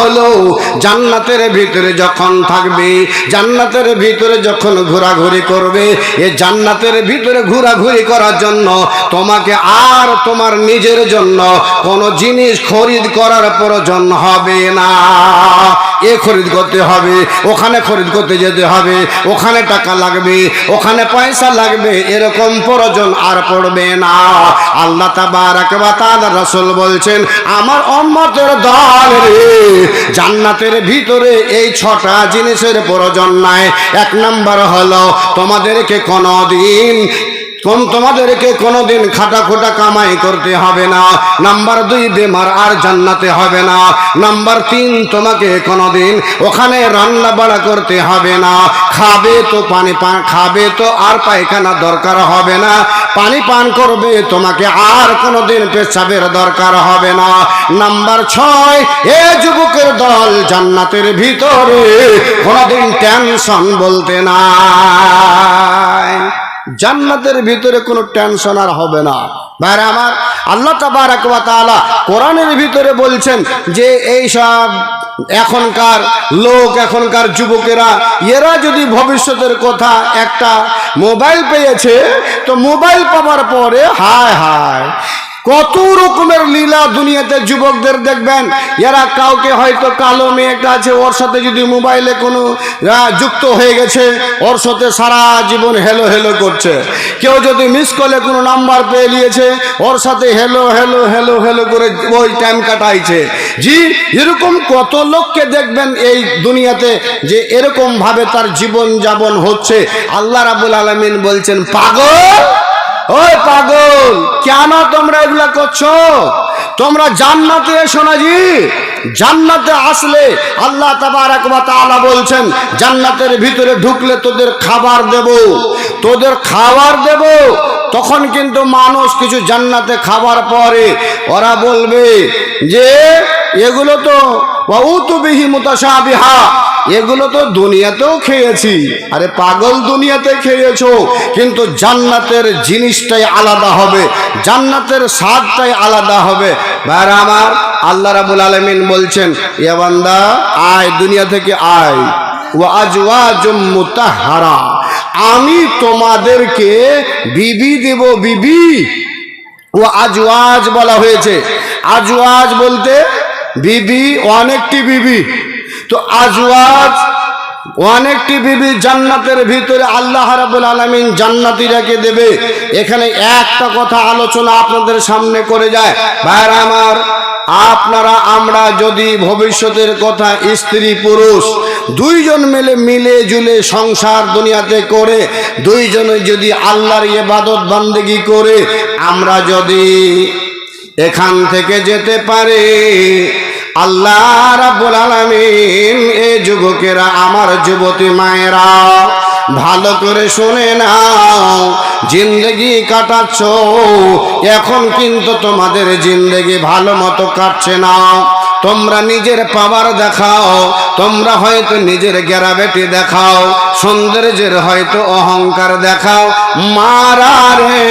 হলো জান্নাতের ভিতরে যখন থাকবে, জান্নাতের ভিতরে যখন ঘোরাঘুরি করবে, এ জান্নাতের ভিতরে ঘোরাঘুরি করার জন্য তোমাকে আর তোমার নিজের জন্য কোনো জিনিস খরিদ করার প্রয়োজন হবে না। এ খরিদ করতে হবে, ওখানে খরিদ করতে যেতে হবে, ওখানে টাকা লাগবে, ওখানে পয়সা লাগবে, এরকম প্রয়োজন আর পড়বে না। আল্লাহ তাআলা বলছেন, আমার উম্মতের দল রে, জান্নাতের ভিতরে এই ছটা জিনিসের প্রয়োজন নাই। এক নাম্বার হলো, তোমাদেরকে কোনোদিন কোন তোমাদেরকে কোনোদিন খাটা খোটা কামাই করতে হবে না। নাম্বার দুই, বেমার আর জান্নাতে হবে না। নাম্বার তিন, তোমাকে কোনোদিন ওখানে রান্না বাড়া করতে হবে না। খাবে তো পানি পান খাবে তো আর পায়খানা দরকার হবে না। পানি পান করবে, তোমাকে আর কোনোদিন পেশাবের দরকার হবে না। নাম্বার ছয়, এ যুবকের দল জান্নাতের ভিতরে কোনোদিন টেনশন বলতে নাই। জান্নাতের ভিতরে কোনো টেনশন আর হবে না। ভাইরা আমার, আল্লাহ তালা কোরআনের ভিতরে বলছেন যে এই সব এখনকার লোক, এখনকার যুবকেরা, এরা যদি ভবিষ্যতের কথা একটা মোবাইল পেয়েছে, তো মোবাইল পাওয়ার পরে হায় হায় কত রকমের লীলা দুনিয়াতে যুবকদের দেখবেন? এরা কাউকে হয়তো কালো মেয়েটা আছে, ওর সাথে যদি মোবাইলে কোনো যুক্ত হয়ে গেছে, ওর সাথে সারা জীবন হেলো হেলো করছে। কেউ যদি মিস কলে কোনো নাম্বার পেয়ে নিয়েছে, ওর সাথে হেলো হেলো হেলো হেলো করে ওই টাইম কাটাইছে। জি, এরকম কত লোককে দেখবেন এই দুনিয়াতে যে এরকমভাবে তার জীবন যাপন হচ্ছে। আল্লাহ রাবুল আলমিন বলছেন, পাগল! ওই পাগল, কেন তোমরা এগুলা করছ? তোমরা জান্নাতে এসো না জি জান্নাতে আসলে আল্লাহ তাআলা বলছেন, জান্নাতের ভিতরে ঢুকলে তোদের খাবার দেব। তোদের খাবার দেব, তখন কিন্তু মানুষ কিছু জান্নাতে খাবার পরে। ওরা বলবে যে এগুলো তো এগুলো তো দুনিয়াতেও খেয়েছি। আরে পাগল দুনিয়াতে খেয়েছ, কিন্তু জান্নাতের জিনিসটাই আলাদা হবে, জান্নাতের স্বাদটাই আলাদা হবে। ভাইরা আমার, আল্লাহ রাবুল আলমিন বলছেন ইয়া বান্দা, আয়, দুনিয়া থেকে আয়। ও আজওয়াজুম মুতাহহারা আমি তোমাদেরকে বিবি দেব, বিবি। ও আজওয়াজ বলা হয়েছে। আজওয়াজ বলতে বিবি অনেকটি বিবি। তো আজওয়াজ অনেকটি বিবি জান্নাতের ভিতরে আল্লাহ রাবুল আলমিন জান্নাতিরাকে দেবে। এখানে একটা কথা আলোচনা আপনাদের সামনে করে যায়। ভাইরা আমার, আপনারা, আমরা যদি ভবিষ্যতের কথা স্ত্রী, পুরুষ, দুইজন মিলে মিলে জুলে সংসার দুনিয়াতে করে, দুইজনে যদি আল্লাহর ইবাদত বান্দেগি করে, আমরা যদি এখান থেকে যেতে পারে। আল্লাহ রাব্বুল আলামিন, এ যুবকেরা, আমার যুবতী মায়েরা, ভালো করে শুনে নাও, জিন্দগি কাটাচ্ছ। এখন কিন্তু তোমাদের জিন্দগি ভালো মতো কাটছে না। তোমরা নিজের পাওয়ার দেখাও, তোমরা হয়তো নিজের গ্যারাবেটি দেখাও, সৌন্দর্যের হয়তো অহংকার দেখাও। মারা রে,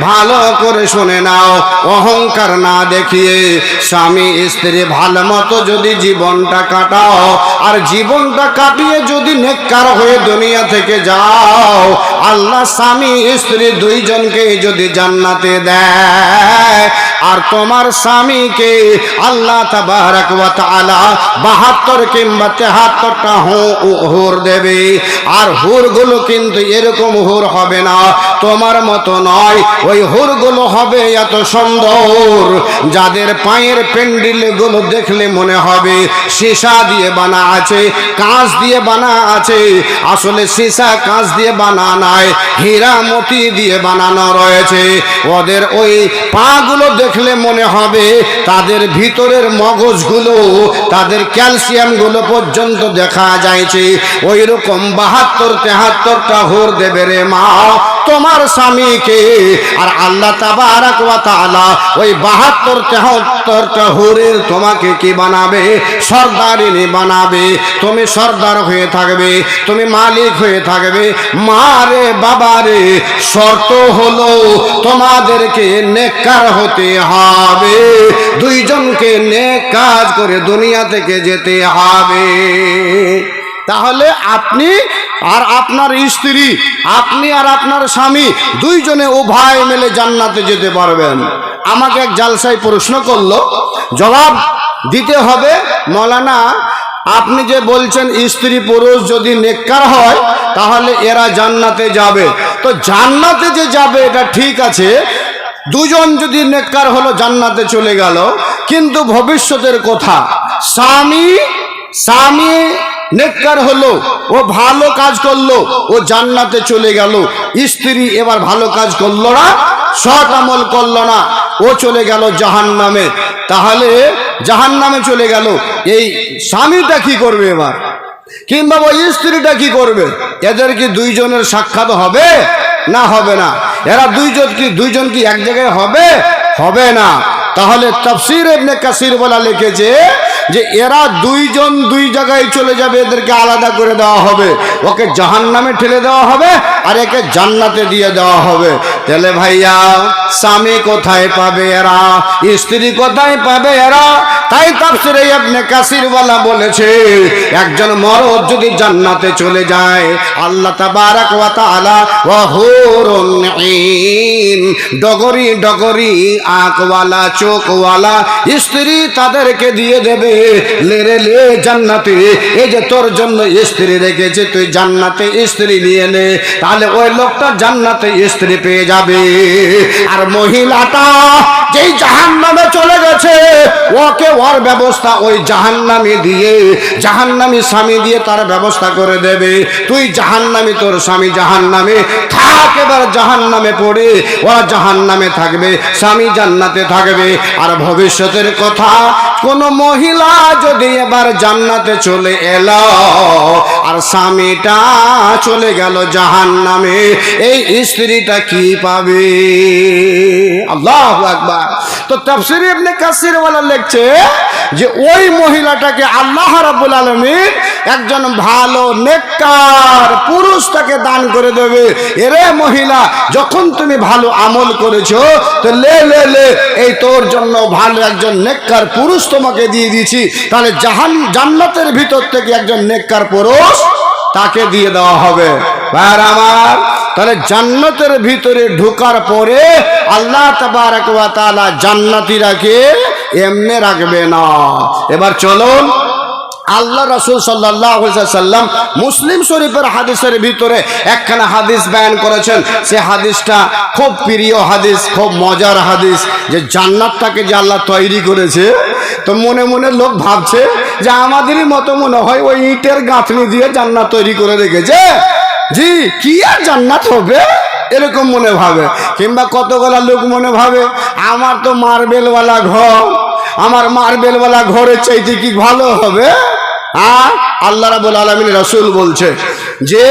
ভালো করে শুনে নাও, অহংকার না দেখিয়ে স্বামী স্ত্রী ভালো মতো যদি জীবনটা কাটাও, আর জীবনটা কাটিয়ে যদি নেককার হয়ে দুনিয়া থেকে যাও, আল্লাহ স্বামী স্ত্রী দুইজনকে যদি জান্নাতে দেয় আর তোমার স্বামীকে আল্লাহ তাবারাক ওয়া তাআলা 72 কিংবা 73টা হুর দেবে। আর হুরগুলো কিন্তু এরকম হুর হবে না। তোমার মতো নয়, ওই হুরগুলো হবে এত সুন্দর। যাদের পায়ের পেন্ডিলগুলো দেখলে মনে হবে সীসা দিয়ে বানা আছে, কাঁচ দিয়ে বানা আছে। আসলে সীসা কাঁচ দিয়ে বানা নাই হীরা মতি দিয়ে বানানো রয়েছে। ওদের ওই পাগুলো দেখলে মনে হবে তাদের ভিতরের মগজগুলো, তাদের ক্যালসিয়ামগুলো পর্যন্ত দেখা যাইছে। ওই রকম বাহাত্তর তেহাত্তরটা হোর দেবে রে মা। তোমার স্বামীকে। আর আল্লাহ ওই বাহাত্তর তেহাত্তরটা হুরের তোমাকে কি বানাবে? সর্দারিনী বানাবে। তুমি সর্দার হয়ে থাকবে, তুমি মালিক হয়ে থাকবে। মা রে, বাবা রে, শর্ত হলো তোমাদেরকে নেককার হতে হবে। দুইজনকে নেক কাজ করে দুনিয়া থেকে যেতে হবে। তাহলে আপনি আর আপনার স্ত্রী, আপনি আর আপনার স্বামী দুইজনে উভয় মিলে জান্নাতে যেতে পারবেন। আমাকে এক জালসাই প্রশ্ন করল, জবাব দিতে হবে, মৌলানা, আপনি যে বলছেন স্ত্রী পুরুষ যদি নেককার হয়, তাহলে এরা জান্নাতে যাবে। তো জান্নাতে যে যাবে, এটা ঠিক আছে, দুজন যদি নেককার হলো, জান্নাতে চলে গেল। কিন্তু ভবিষ্যতের কথা, স্বামী স্বামী নেককার হলো, ও ভালো কাজ করল, ও জান্নাতে চলে গেল। স্ত্রী এবার ভালো কাজ করল না, সৎ আমল করল না, ও চলে গেল জাহান নামে তাহলে জাহান নামে চলে গেল, এই স্বামীটা কি করবে এবার? কিংবা ওই স্ত্রীটা কি করবে? এদের কি দুইজনের সাক্ষাৎ হবে না হবে না? এরা দুইজন কি দুইজন কি এক জায়গায় হবে? হবে না। তাহলে তফসির এমনি কাসির বলা লিখেছে যে এরা দুইজন দুই জায়গায় চলে যাবে, এদেরকে আলাদা করে দেওয়া হবে। ওকে জাহান নামে ঠেলে দেওয়া হবে। আর একে জান্নাতে দিয়ে দেওয়া হবে। তাহলে ভাইয়া, স্বামী কোথায় পাবে এরা? স্ত্রী কোথায় পাবে এরা? তাই তাফসিরে আপনি কাসির বলা বলেছে, একজন মরদ যদি জান্নাতে চলে যায়, আল্লাহ তাবারাক ডগরি ডগরি আঁকওয়ালা, চোখওয়ালা স্ত্রী তাদেরকে দিয়ে দেবে, লে রে লে জান্নাতে, এই যে তোর জন্য স্ত্রী রেখেছে, তুই জান্নাতে স্ত্রী নিয়ে নে। তাহলে ওই লোকটা জান্নাতে স্ত্রী পেয়ে যাবে। আর মহিলাটা যেই জাহান নামে চলে গেছে, ওকে ওর ব্যবস্থা ওই জাহান্নামি দিয়ে, জাহান্নামি স্বামী দিয়ে তার ব্যবস্থা করে দেবে। তুই জাহান্নামি, তোর স্বামী জাহান্নামে থাক, এবার জাহান্নামে পড়ে, ওরা জাহান্নামে থাকবে, স্বামী জান্নাতে থাকবে। আর ভবিষ্যতের কথা, কোন মহিলা যদি এবার জান্নাতে চলে এলো আর স্বামীটা চলে গেল জাহান নামে এই স্ত্রীটা কি পাবে? আল্লাহ একবার তো তাফসির ইবনে কাসির ওয়ালা লিখছে যে ওই মহিলাটাকে আল্লাহ রাব্বুল আলামিন একজন ভালো, নেককার পুরুষ তাকে দান করে দেবে। এরে মহিলা, যখন তুমি ভালো আমল করেছ, তো লে লে লে, এই তোর জন্য ভালো একজন নেককার পুরুষ তোমাকে দিয়ে দিয়েছি। তাহলে জাহান, জান্নাতের ভিতর থেকে একজন নেককার পুরুষ তাকে দিয়ে দেওয়া হবে। ভাইয়ার আমার তাহলে জান্নাতের ভিতরে ঢোকার পরে আল্লাহ তাবারাক ওয়া তাআলা জান্নাতীরাকে এমনে রাখবে না। এবার চলুন, আল্লাহ রসুল সাল্লাম মুসলিম শরীফের হাদিসের ভিতরে একখানা হাদিস বয়ান করেছেন। সে হাদিসটা খুব প্রিয় হাদিস, খুব মজার হাদিস, যে জান্নাতটাকে যে আল্লাহ তৈরি করেছে। তো মনে মনে লোক ভাবছে যে আমাদেরই মতো মনে হয় ওই ইটের গাঁথনি দিয়ে জান্নাত তৈরি করে রেখেছে। জি, কি আর জান্নাত হবে? এরকম মনে ভাবে। কিংবা কতগুলা লোক মনে ভাবে, আমার তো মার্বেলওয়ালা ঘর, আমার মার্বেলওয়ালা ঘরের চাইতে কি ভালো হবে? হ্যাঁ আল্লাহ রাবুল আলমিন রসুল বলছে যে,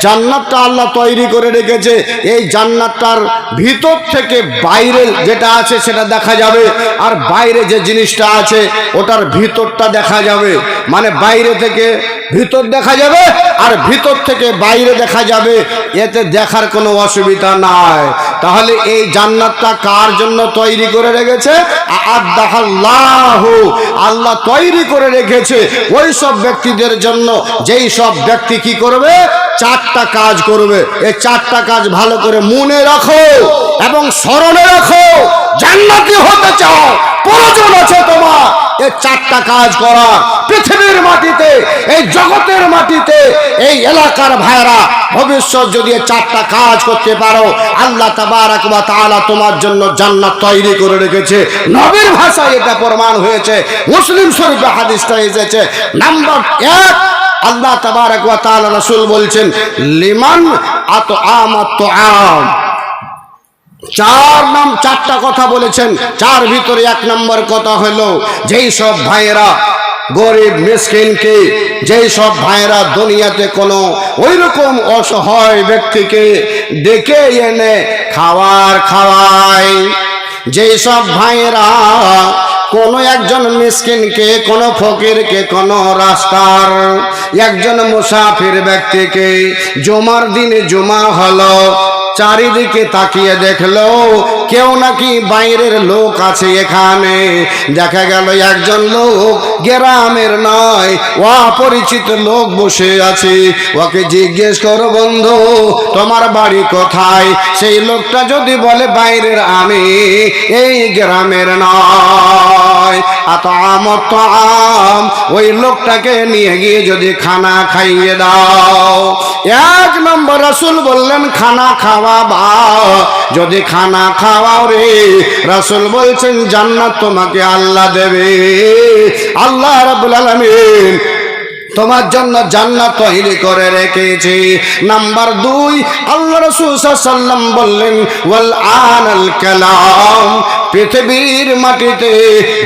জান্নাতটা আল্লাহ তৈরি করে রেখেছে। এই জান্নাতটার ভিতর থেকে বাইরে যেটা আছে সেটা দেখা যাবে। আর বাইরে যে জিনিসটা আছে, ওটার ভিতরটা দেখা যাবে। মানে বাইরে থেকে ভিতর দেখা যাবে আর ভিতর থেকে বাইরে দেখা যাবে। এতে দেখার কোনো অসুবিধা নাই। তাহলে এই জান্নাতটা কার জন্য তৈরি করে রেখেছে? আল্লাহ আল্লাহ তৈরি করে রেখেছে। ওই সব ব্যক্তিদের জন্য, যেই সব ব্যক্তি কি করবে? চারটা কাজ করবে। এই চারটা কাজ ভালো করে মনে রাখো এবং স্মরণে রাখো, জান্নাতি হতে চাও, প্রয়োজন আছে তোমার। এই চারটা কাজ করা পৃথিবীর মাটিতে, এই জগতের মাটিতে, এই এলাকার ভাইরা ভবিষ্যৎ যদি এই চারটা কাজ করতে পারো, আল্লাহ তাবারাক ওয়া তাআলা তোমার জন্য জান্নাত তৈরি করে রেখেছে। নবীর ভাষায় এটা প্রমাণ হয়েছে, মুসলিম শরীফে হাদিসটা এসেছে। নাম্বার এক আল্লাহ তাবারাক ওয়া তাআলা রাসূল বলছেন, লিমান আত আম আম চার নাম, চারটা কথা বলেছেন, চার ভিতরে এক নম্বর কথা হলো, যেই সব ভাইয়েরা গরিব মিসকিনকে যেই সব ভাইরা দুনিয়াতে কোনো ওই রকম অসহায় ব্যক্তিকে ডেকে এনে খাওয়ার খাওয়ায়, যেই সব ভাইরা কোনো একজন মিসকিনকে কোন ফকিরকে কোন রাস্তার একজন মুসাফির ব্যক্তিকে জমার দিনে জমা হলো চারিদিকে তাকিয়ে দেখল, কেউ নাকি বাইরের লোক আছে এখানে। দেখা গেল একজন লোক গ্রামের নয় ও অপরিচিত লোক বসে আছে। ওকে জিজ্ঞেস করো, বন্ধু, তোমার বাড়ি কোথায়? সেই লোকটা যদি বলে, বাইরের আমি, এই গ্রামের নয়। আত আম ওই লোকটাকে নিয়ে গিয়ে যদি খানা খাইয়ে দাও। এক নম্বর রাসুল বললেন, খানা খাওয়াবা যদি খানা খাওয়াও রে, রাসুল বলছেন, জান্নাত তোমাকে আল্লাহ দেবে। আল্লাহ রাব্বুল আলামিন তোমার জন্য জান্নাত তৈরি করে রেখেছি। নাম্বার দুই, আল্লাহ রসুল সাল্লাম বললেন, ওয়াল আনাল কালাম পৃথিবীর মাটিতে